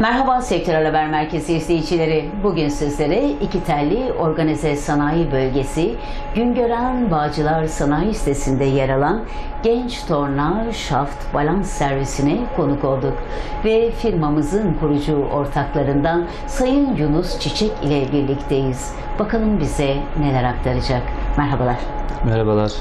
Merhaba Sektör Haber Merkezi izleyicileri. Bugün sizlere iki telli organize sanayi bölgesi Güngören Bağcılar Sanayi Sitesi'nde yer alan Genç Torna Şaft Balans Servisine konuk olduk. Ve firmamızın kurucu ortaklarından Sayın Yunus Çiçek ile birlikteyiz. Bakalım bize neler aktaracak. Merhabalar. Merhabalar.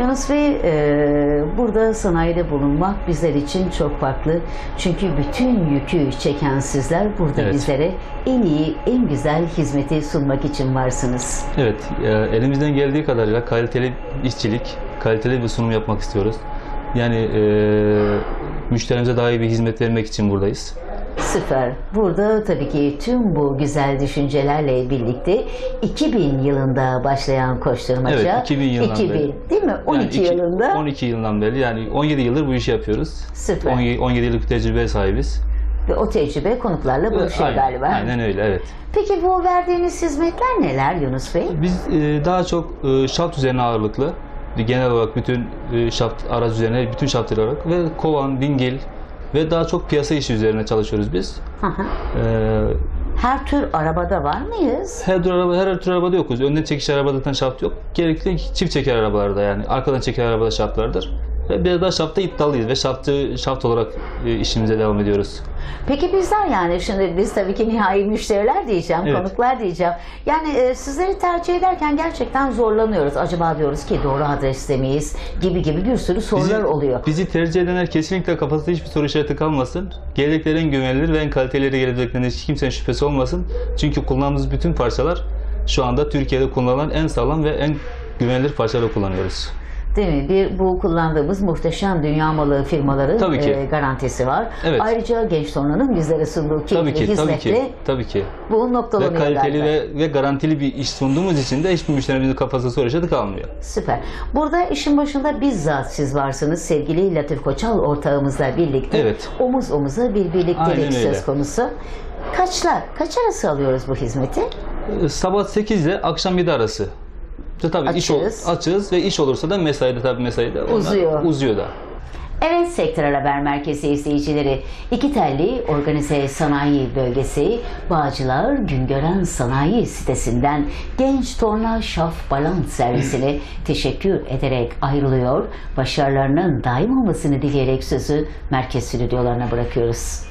Yunus Bey, e, burada sanayide bulunmak bizler için çok farklı. Çünkü bütün yükü çeken sizler burada Evet. bizlere en iyi, en güzel hizmeti sunmak için varsınız. Evet, e, elimizden geldiği kadarıyla kaliteli işçilik, kaliteli bir sunum yapmak istiyoruz. Yani e, müşterimize daha iyi bir hizmet vermek için buradayız. Süper. Burada tabii ki tüm bu güzel düşüncelerle birlikte 2000 yılında başlayan koşturmaca. Evet, 2000 yılından 2000, beri. değil mi? 12 Yani iki- yılında. 12 yıldan beri yani 17 yıldır bu işi yapıyoruz. Süper. 17, 17 yıllık tecrübe sahibiz. Ve o tecrübe konuklarla buluşuyor aynen, galiba. aynen öyle evet. Peki bu verdiğiniz hizmetler neler Yunus Bey? Biz e, daha çok e, şaft üzerine ağırlıklı. Genel olarak bütün e, şaft araç üzerine, bütün şaftları olarak ve kovan, dingil ve daha çok piyasa işi üzerine çalışıyoruz biz. Hı hı. E, Her tür arabada var mıyız? Her tür araba, her tür arabada yokuz. Önden çekiş arabada zaten şaft yok. Gerekli çift çeker arabalarda yani. Arkadan çeker arabada şaftlardır. Ve biraz daha şafta iddialıyız ve şaftı şaft olarak e, işimize devam ediyoruz. Peki bizler yani şimdi biz tabii ki nihai müşteriler diyeceğim, Evet. konuklar diyeceğim. Yani e, sizleri tercih ederken gerçekten zorlanıyoruz. Acaba diyoruz ki doğru adreste miyiz gibi gibi bir sürü sorular oluyor. Bizi tercih edenler kesinlikle kafasında hiçbir soru işareti kalmasın. Gelecekleri en güvenilir ve en kaliteli geleceklerine hiç kimsenin şüphesi olmasın. Çünkü kullandığımız bütün parçalar şu anda Türkiye'de kullanılan en sağlam ve en güvenilir parçaları kullanıyoruz. Değil mi? Bir bu kullandığımız muhteşem dünya malı firmaların Tabii ki. e, garantisi var. Evet. Ayrıca Genç Donan'ın bizlere sunduğu keyifli Tabii ki, tabii hizmetle ki, tabii ki. bu Ve noktalanıyor kaliteli galiba. ve, ve garantili bir iş sunduğumuz için de hiçbir müşterimizin kafasında soru işareti kalmıyor. Süper. Burada işin başında bizzat siz varsınız. Sevgili Latif Koçal ortağımızla birlikte Evet. omuz omuza bir birliktelik söz konusu. Kaçlar, kaç arası alıyoruz bu hizmeti? Ee, Sabah 8 ile akşam 7 arası. İşte tabii iş ol- Açığız. açığız ve iş olursa da mesaide tabii mesaide Uzuyor. Uzuyor da. Evet Sektör Haber Merkezi izleyicileri, iki telli organize sanayi bölgesi Bağcılar Güngören Sanayi sitesinden Genç Torna Şaf Balans servisine teşekkür ederek ayrılıyor. Başarılarının daim olmasını dileyerek sözü merkez stüdyolarına bırakıyoruz.